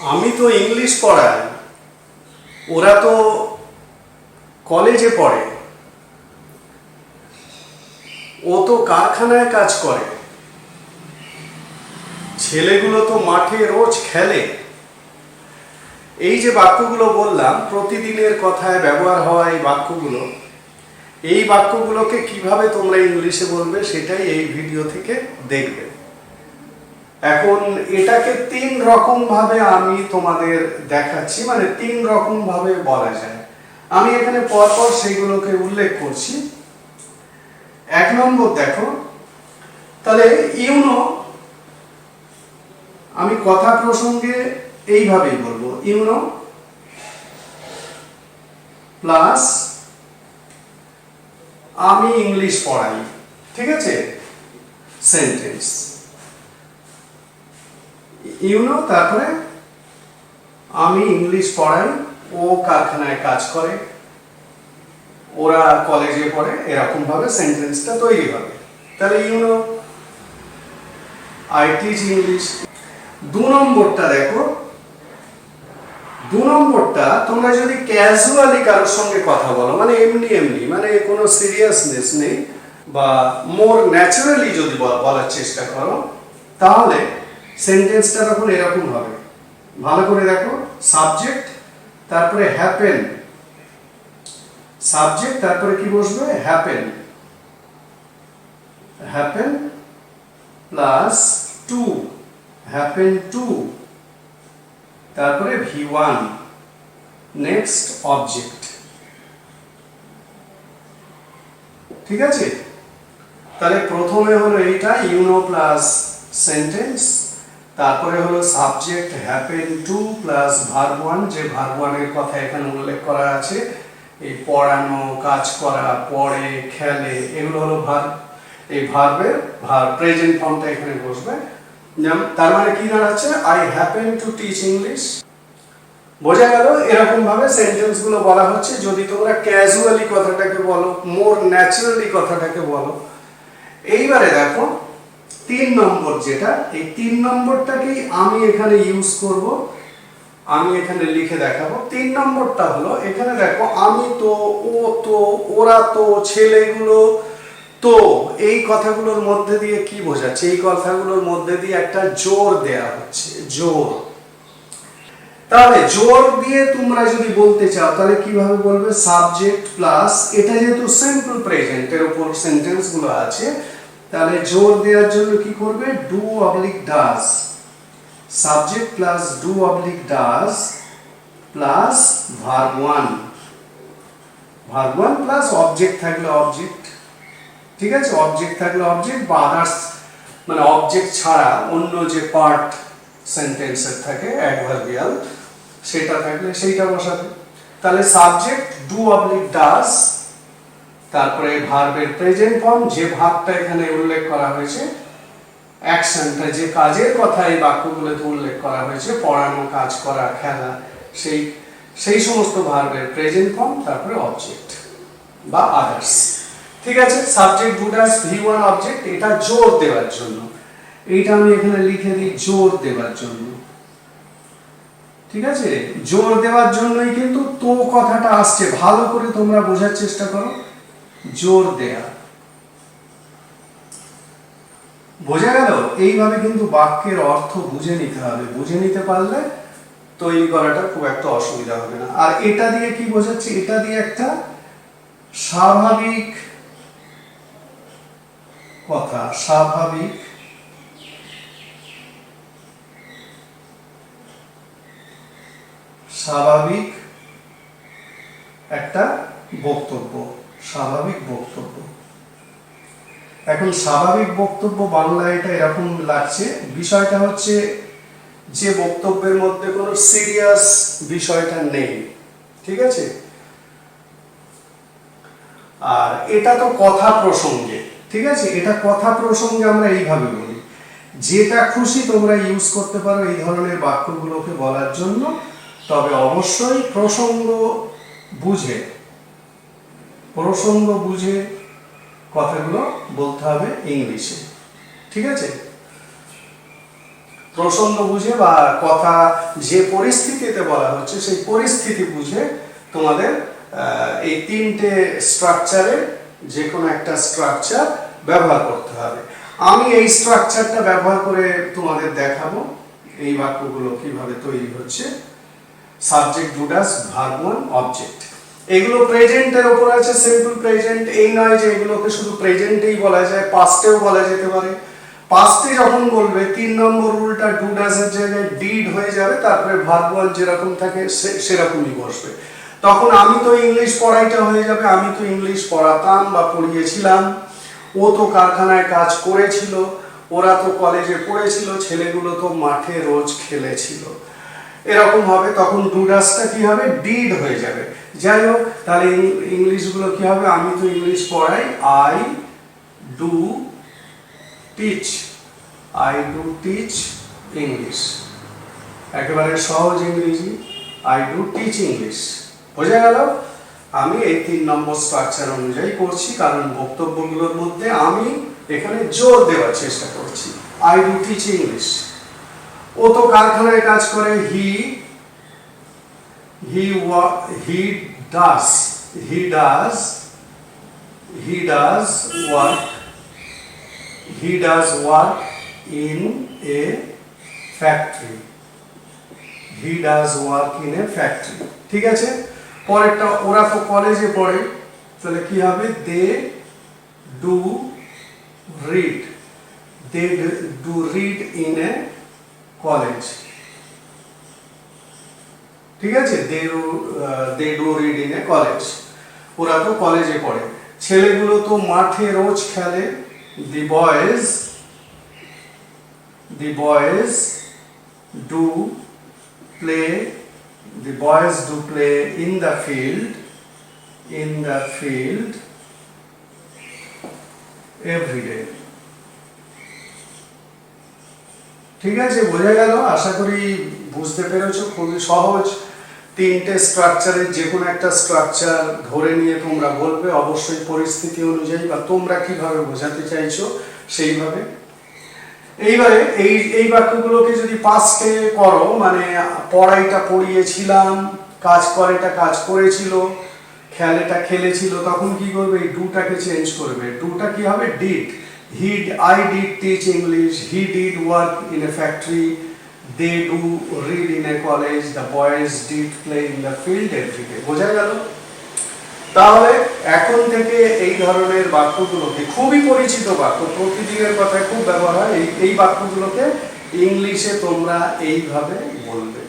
আমি তো ইংলিশ পড়াই ওরা তো কলেজে পড়ে। ও তো কারখানায় কাজ করে। ছেলেগুলো তো মাঠে রোজ খেলে। এই যে বাক্যগুলো বললাম, প্রতিদিনের কথায় ব্যবহার হওয়া এই বাক্যগুলো, এই বাক্যগুলোকে কীভাবে তোমরা ইংলিশে বলবে সেটাই এই ভিডিও থেকে দেখবে। এখন এটাকে তিন রকম ভাবে আমি তোমাদের দেখাচ্ছি মানে তিন রকম ভাবে বলা যায়। আমি এখানে পরপর সেগুলোকে উল্লেখ করছি। এক নম্বর দেখো, তাহলে ইউনো, আমি কথা প্রসঙ্গে এইভাবেই বলব, ইউনো প্লাস আমি ইংলিশ পড়াই, ঠিক আছে? সেন্টেন্স। ইউনো তারপরে আমি ইংলিশ পড়াই, ও কারখানায় কাজ করে, ওরা কলেজে পড়ে এরকম ভাবে সেন্টেন্সটা তৈরি হবে। তাহলে ইউনো আই টিচ ইংলিশ দু নম্বরটা দেখো। দু নম্বরটা, তোমরা যদি ক্যাজুয়ালি কারোর সঙ্গে কথা বলো মানে এমনি এমনি মানে কোনো সিরিয়াসনেস নেই, বা মোর ন্যাচারালি যদি বল- বলার চেষ্টা করো, তাহলে সেন্টেন্সটা তখন এরকম হবে। ভালো করে দেখো সাবজেক্ট তারপরে হ্যাপেন সাবজেক্ট তারপরে কি বসবে? Happen happen plus to happen to তারপরে ভি ওয়ান নেক্সট অবজেক্ট ঠিক আছে? তাহলে প্রথমে হলো এইটা ইউনো প্লাস সেন্টেন্স তারপরে হলো subject happen to plus verb one যে ভার্ব ওয়ানের কথা এখানে উল্লেখ করা আছে, এই পড়ানো, কাজ করা, পড়ে, খেলে, এগুলো হলো ভার্ব এই ভার্বের ভার্ব প্রেজেন্ট ফর্মটা এখানে বসবে। তার মানে কি দাঁড়াচ্ছে? I happen to teach English বোঝা গেল এরকম ভাবে সেন্টেন্সগুলো বলা হচ্ছে, যদি তোমরা ক্যাজুয়ালি কথাটাকে বলো মোর ন্যাচারালি কথাটাকে বলো। এইবারে দেখো তিন নম্বর যেটা, এই তিন নম্বরটাকেই আমি এখানে ইউজ করব। আমি এখানে লিখে দেখাবো। তিন নম্বরটা হলো, এখানে দেখো, আমি তো, ও তো, ওরা তো, ছেলেগুলো তো, এই কথাগুলোর মধ্যে দিয়ে কি বোঝাচ্ছে? এই কথাগুলোর মধ্যে দিয়ে একটা জোর দেয়া হচ্ছে, জোর। তাহলে জোর দিয়ে তোমরা যদি বলতে চাও, তাহলে কীভাবে বলবে? সাবজেক্ট প্লাস এটা যেহেতু সিম্পল প্রেজেন্টের উপর সেন্টেন্সগুলো আছে তাহলে জোর দেওয়ার জন্য কি করবে? Do oblique does subject plus do oblique does plus verb one verb one plus object থাকলে অবজেক্ট ঠিক আছে? অবজেক্ট থাকলে অবজেক্ট বা আদার্স মানে অবজেক্ট ছাড়া অন্য যে পার্ট সেন্টেন্সের থাকে অ্যাডভার্বিয়াল সেটা থাকলে সেইটা বসাবে। তাহলে সাবজেক্ট ডু অবলিক ডাস তারপরে ভার্বের প্রেজেন্ট ফর্ম যে ভাবটা এখানে উল্লেখ করা হয়েছে অ্যাকশনটা যে কাজের কথা এই বাক্যগুলোতে উল্লেখ করা হয়েছে, পড়ানো, কাজ করা, খেলা, সেই সেই সমস্ত ভার্বের প্রেজেন্ট ফর্ম তারপরে অবজেক্ট বা আদার্স ঠিক আছে? Subject do does V one object এটা জোর দেওয়ার জন্য। এইটা আমি এখানে লিখে দিই, জোর দেওয়ার জন্য। ঠিক আছে? জোর দেওয়ার জন্যই কিন্তু তো কথাটা আসছে, ভালো করে তোমরা বোঝার চেষ্টা করো। জোর দেয়া। বোঝা গেল? এইভাবে কিন্তু বাক্যের অর্থ বুঝে নিতে হবে। বুঝে নিতে পারলে তৈরি করাটা খুব একটা অসুবিধা হবে না। আর এটা দিয়ে কি বোঝাচ্ছে? এটা দিয়ে একটা স্বাভাবিক কথা, স্বাভাবিক স্বাভাবিক একটা বক্তব্য। স্বাভাবিক বক্তব্য। এখন স্বাভাবিক বক্তব্য বাংলায় এটা এরকম লাগছে, বিষয়টা হচ্ছে যে বক্তব্যের মধ্যে কোনো সিরিয়াস বিষয়টা নেই, ঠিক আছে? আর এটা তো কথা প্রসঙ্গে, ঠিক আছে? এটা কথা প্রসঙ্গে আমরা এইভাবে বলি, যেটা খুশি তোমরা ইউজ করতে পারো এই ধরনের বাক্যগুলোকে বলার জন্য, তবে অবশ্যই প্রসঙ্গ বুঝে প্রসঙ্গ বুঝে কথাগুলো বলতে হবে ইংলিশে। ঠিক আছে? প্রসঙ্গ বুঝে বা কথা যে পরিস্থিতিতে বলা হচ্ছে, সেই পরিস্থিতি বুঝে তোমাদের এই তিনটে স্ট্রাকচারে যে কোনো একটা স্ট্রাকচার ব্যবহার করতে হবে। আমি এই স্ট্রাকচারটা ব্যবহার করে তোমাদের দেখাবো, এই বাক্যগুলো কীভাবে তৈরি হচ্ছে। Subject do does verb one object এগুলো প্রেজেন্টের ওপর আছে সিম্পল প্রেজেন্ট এই নয় যে এগুলোকে শুধু প্রেজেন্টেই বলা যায় পাস্টেও বলা যেতে পারে। পাস্টে যখন বলবে, তিন নম্বর রুলটা ডুডাসের জায়গায় ডিড হয়ে যাবে, তারপরে ভার্ব ওয়ান যেরকম থাকে সেরকমই বসবে। তখন আমি তো ইংলিশ পড়াইটা হয়ে যাবে, আমি তো ইংলিশ পড়াতাম বা পড়িয়েছিলাম। ও তো কারখানায় কাজ করেছিল, ওরা তো কলেজে পড়েছিল, ছেলেগুলো তো মাঠে রোজ খেলেছিল। এরকম হবে, তখন ডুডাসটা কি হবে? ডিড হয়ে যাবে। যাই হোক তাহলে ইংলিশগুলো কি হবে? আমি তো ইংলিশ পড়াই। I do teach I do teach English একেবারে সহজ ইংরেজি। আই ডু টিচ ইংলিশ বোঝা গেল? আমি এই তিন নম্বর স্ট্রাকচার অনুযায়ী করছি, কারণ বক্তব্যগুলোর মধ্যে আমি এখানে জোর দেওয়ার চেষ্টা করছি। আই ডু টিচ ইংলিশ ও তো কারখানায় কাজ করে he he he does he does he does work he does work in a factory he does work in a factory ঠিক আছে? পরেরটা, ওরা তো কলেজে পড়ে, তাহলে কি হবে? They do read they do read in a college ঠিক আছে? They they do read in a college ওরা তো কলেজে পড়ে। ছেলেগুলো তো মাঠে রোজ খেলে। The boys the boys do play the boys do play in the field the field every day. ঠিক আছে, বোঝা গেল। আশা করি বুঝতে পেরেছ, খুবই সহজ। তিনটে স্ট্রাকচারের যে কোনো একটা স্ট্রাকচার ধরে নিয়ে তোমরা বলবে। অবশ্যই পরিস্থিতি অনুযায়ী বা তোমরা কীভাবে বোঝাতে চাইছো, সেইভাবে। এইবারে এই এই বাক্যগুলোকে যদি পাস্টে করো মানে পড়াইটা পড়িয়েছিলাম, কাজ করেটা কাজ করেছিল, খেলেটা খেলেছিল, তখন কি করবে? এই ডুটাকে চেঞ্জ করবে। ডুটা কি হবে? Did he I did teach English he did work in a factory they do read in a college the boys did play in the field every day বোঝা গেল? তাহলে এখন থেকে এই ধরনের বাক্যগুলোকে, খুবই পরিচিত বাক্য প্রতিদিনের কথায় খুব ব্যবহার হয়, এই এই বাক্যগুলোকে ইংলিশে তোমরা এইভাবে বলবে।